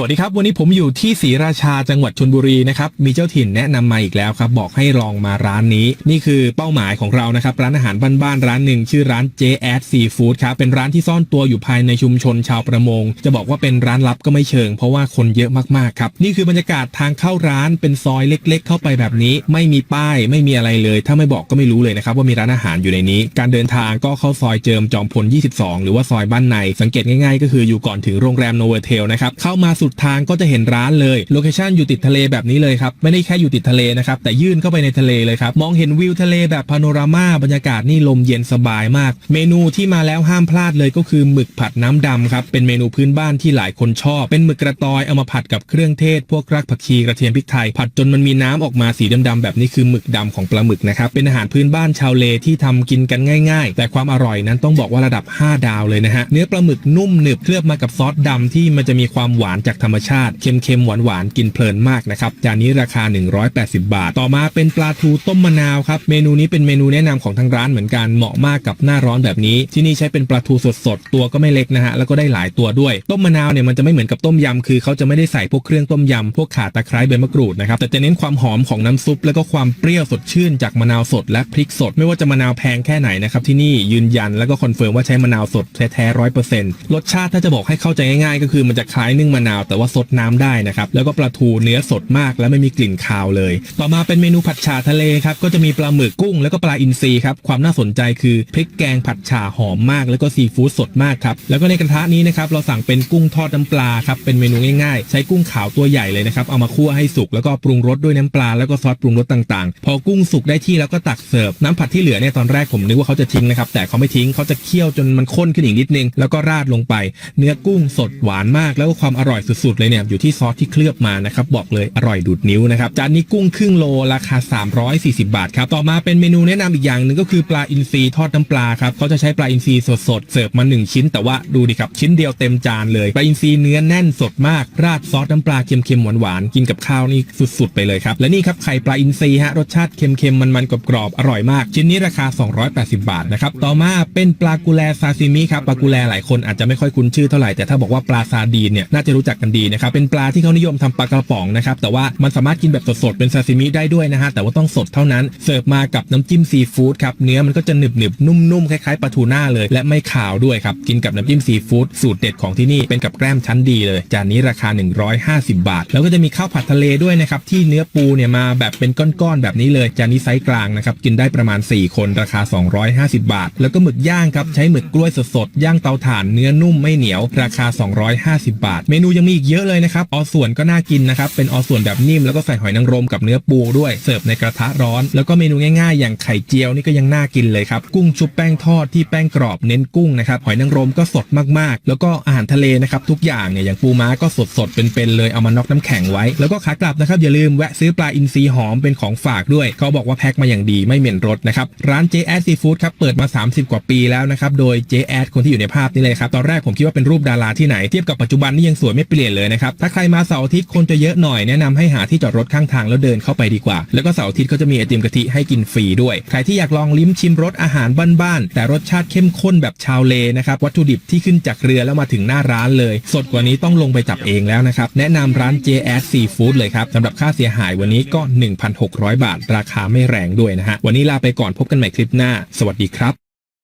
สวัสดีครับ วันนี้ผมอยู่ที่ศรีราชาจังหวัดชนบุรีนะครับมีเจ้าถิ่นแนะนำมาอีกแล้วครับ บอกให้ลองมาร้านนี้ นี่คือเป้าหมายของเรานะครับ ร้านอาหารบ้านๆร้านหนึ่งชื่อร้านเจแอดซีฟู้ดครับเป็นร้านที่ซ่อนตัวอยู่ภายในชุมชนชาวประมง จะบอกว่าเป็นร้านลับก็ไม่เชิง เพราะว่าคนเยอะมากๆครับนี่คือบรรยากาศทางเข้าร้านเป็นซอยเล็ก ๆ เข้าไปแบบนี้ ไม่มีป้ายไม่มีอะไรเลย ถ้าไม่บอกก็ไม่รู้เลยนะครับว่ามีร้านอาหารอยู่ในนี้ การเดินทางก็เข้าซอยเจิมจอมพล 22 หรือว่าซอยบ้านในสังเกตง่ายๆ ก็คืออยู่ก่อนถึงโรงแรมโนเวเทลนะครับเข้ามาสุดทางก็จะเห็นร้านเลยโลเคชันอยู่ติดทะเลแบบนี้เลยครับไม่ได้แค่อยู่ติดทะเลนะครับแต่ยื่นเข้าไปในทะเลเลยครับมองเห็นวิวทะเลแบบพาโนรามาบรรยากาศนี่ลมเย็นสบายมาก เมนูที่มาแล้วห้ามพลาดเลยก็คือหมึกผัดน้ำดำครับเป็นเมนูพื้นบ้านที่หลายคนชอบ เป็นหมึกกระตอยเอามาผัดกับเครื่องเทศ พวกรากผักชีกระเทียมพริกไทยผัดจนมันมีน้ำออกมาสีดำๆแบบนี้คือหมึกดำของปลาหมึกนะครับเป็นอาหารพื้นบ้านชาวเลที่ทำกินกันง่าย ๆ แต่ความอร่อยนั้นต้องบอกว่าระดับ 5 ดาวเลยนะฮะเนื้อปลาหมึกนุ่มหนึบเคลือบมากับซอสดำที่มันจะมีความหวานจากธรรมชาติ เค็มๆ หวานๆ กินเพลินมากนะครับ จานนี้ราคา 180 บาท ต่อมาเป็นปลาทูต้มมะนาวครับ เมนูนี้เป็นเมนูแนะนำของทางร้านเหมือนกัน เหมาะมากกับหน้าร้อนแบบนี้ ที่นี่ใช้เป็นปลาทูสดๆ ตัวก็ไม่เล็กนะฮะ แล้วก็ได้หลายตัวด้วย ต้มมะนาวเนี่ยมันจะไม่เหมือนกับต้มยำ คือเขาจะไม่ได้ใส่พวกเครื่องต้มยำ พวกข่าตะไคร้ใบมะกรูดนะครับ แต่จะเน้นความหอมของน้ำซุป แล้วก็ความเปรี้ยวสดชื่นจากมะนาวสดและพริกสด ไม่ว่าจะมะนาวแพงแค่ไหนนะครับที่นี่ยืนยันแล้วก็คอนเฟิร์มว่าใช้มะนาวสดแท้ๆร้อยเปอร์เซ็นต์รสชาติถ้าจะบอกให้เข้าใจง่ายๆ ก็คือมันจะคล้ายนึ่งมะนาวแต่ว่าสดน้ำได้นะครับแล้วก็ปลาทูเนื้อสดมากและไม่มีกลิ่นคาวเลย ต่อมาเป็นเมนูผัดฉ่าทะเลครับก็จะมีปลาหมึกกุ้งแล้วก็ปลาอินทรีครับความน่าสนใจคือพริกแกงผัดฉ่าหอมมาก แล้วก็ซีฟู้ดสดมากครับแล้วก็ในกระทะนี้นะครับเราสั่งเป็นกุ้งทอดน้ำปลาครับเป็นเมนูง่ายๆ ใช้กุ้งขาวตัวใหญ่เลยนะครับเอามาคั่วให้สุกแล้วก็ปรุงรสด้วยน้ำปลาแล้วก็ซอสปรุงรสต่างๆ พอกุ้งสุกได้ที่แล้วก็ตักเสิร์ฟน้ำผัดที่เหลือเนี่ยตอนแรกผมนึกว่าเขาจะทิ้งนะครับแต่เขาไม่ทิ้งเขาจะเคี่ยวจนมันข้นขึ้นอีกนิดนึง แล้วก็ราดลงไป เนื้อกุ้งสดหวานมากแล้วก็ความอร่อยสุดๆเลยเนี่ยอยู่ที่ซอสที่เคลือบมานะครับบอกเลยอร่อยดูดนิ้วนะครับจานนี้กุ้งครึ่งโลราคา 340 บาทครับต่อมาเป็นเมนูแนะนำอีกอย่างหนึ่งก็คือปลาอินทรีทอดน้ำปลาครับเขาจะใช้ปลาอินทรีสดๆเสิร์ฟมา 1 ชิ้น แต่ว่าดูดิครับชิ้นเดียวเต็มจานเลยปลาอินทรีเนื้อแน่นสดมาก ราดซอสน้ำปลาเค็มๆหวานๆกินกับข้าวนี่สุดๆ ไปเลยครับและนี่ครับไข่ปลาอินทรีฮะรสชาติเค็มๆมันๆกรอบๆอร่อยมาก ชิ้นนี้ราคา 280 บาทนะครับต่อมาเป็นปลากุแลซาซิมิครับปลากุแลหลายคนอาจจะไม่ค่อยคุ้นชื่อเท่าไหร่แต่ถ้าบอกว่าปลาซาดีนเนี่ยน่าจะรู้จักกันดีนะครับเป็นปลาที่เขานิยมทำปลากระป๋องนะครับแต่ว่ามันสามารถกินแบบสดๆเป็นซาซิมิได้ด้วยนะฮะแต่ว่าต้องสดเท่านั้นเสิร์ฟมากับน้ำจิ้มซีฟู้ดครับเนื้อมันก็จะหนึบๆนุ่มๆคล้ายๆปลาทูน่าเลย และไม่ขาวด้วยครับกินกับน้ำจิ้มซีฟู้ดสูตรเด็ดของที่นี่เป็นกับแกล้มชั้นดีเลยจานนี้ราคา 150 บาท แล้วก็จะมีข้าวผัดทะเลด้วยนะครับที่เนื้อปูเนี่ยมาแบบเป็นก้อนๆแบบนี้เลยจานนี้ไซส์กลางนะครับกินได้ประมาณ 4 คนราคา 250 บาท แล้วก็หมึกย่างครับใช้หมึกกล้วยสดๆย่างเตาถ่านเนื้อนุ่มไม่เหนียวราคา 250 บาท เมนูยังมีอีกเยอะเลยนะครับออส่วนก็น่ากินนะครับเป็นออส่วนแบบนิ่มแล้วก็ใส่หอยนางรมกับเนื้อปูด้วยเสิร์ฟในกระทะร้อน แล้วก็เมนูง่ายๆ อย่างไข่เจียวนี่ก็ยังน่ากินเลยครับกุ้งชุบแป้งทอดที่แป้งกรอบเน้นกุ้งนะครับหอยนางรมก็สดมากๆ แล้วก็อาหารทะเลนะครับทุกอย่างเนี่ยอย่างปูม้าก็สดๆเป็นๆเลยเอามาน็อกน้ำแข็งไว้ แล้วก็ขากลับนะครับอย่าลืมแวะซื้อปลาอินทรีหอมเป็นของฝากด้วยเขาบอกว่าแพ็คมาอย่างดีไม่เหม็นรสนะครับร้านเจแอดซีฟู้ดครับเปิดมา 30 กว่าปีแล้วนะครับโดยเจแอดคนที่อยู่ในภาพนี่เลยครับตอนแรกผมคิดว่าเป็นรูปดาราที่ไหนเทียบกับปัจจุบันนี่ยังสวยไม่เปลี่ยนเลยนะครับ ถ้าใครมาเสาร์อาทิตย์คนจะเยอะหน่อยแนะนำให้หาที่จอดรถข้างทางแล้วเดินเข้าไปดีกว่า แล้วก็เสาร์อาทิตย์เขาจะมีไอติมกะทิให้กินฟรีด้วย ใครที่อยากลองลิ้มชิมรสอาหารบ้านๆแต่รสชาติเข้มข้นแบบชาวเลนะครับวัตถุดิบที่ขึ้นจากเรือแล้วมาถึงหน้าร้านเลย สดกว่านี้ต้องลงไปจับเองแล้วนะครับแนะนำร้าน JS Seafood เลยครับสำหรับค่าเสียหายวันนี้ก็ 1,600 บาท ราคาไม่แรงด้วยนะฮะวันนี้ลาไปก่อนพบกันใหม่คลิปหน้า สวัสดีครับ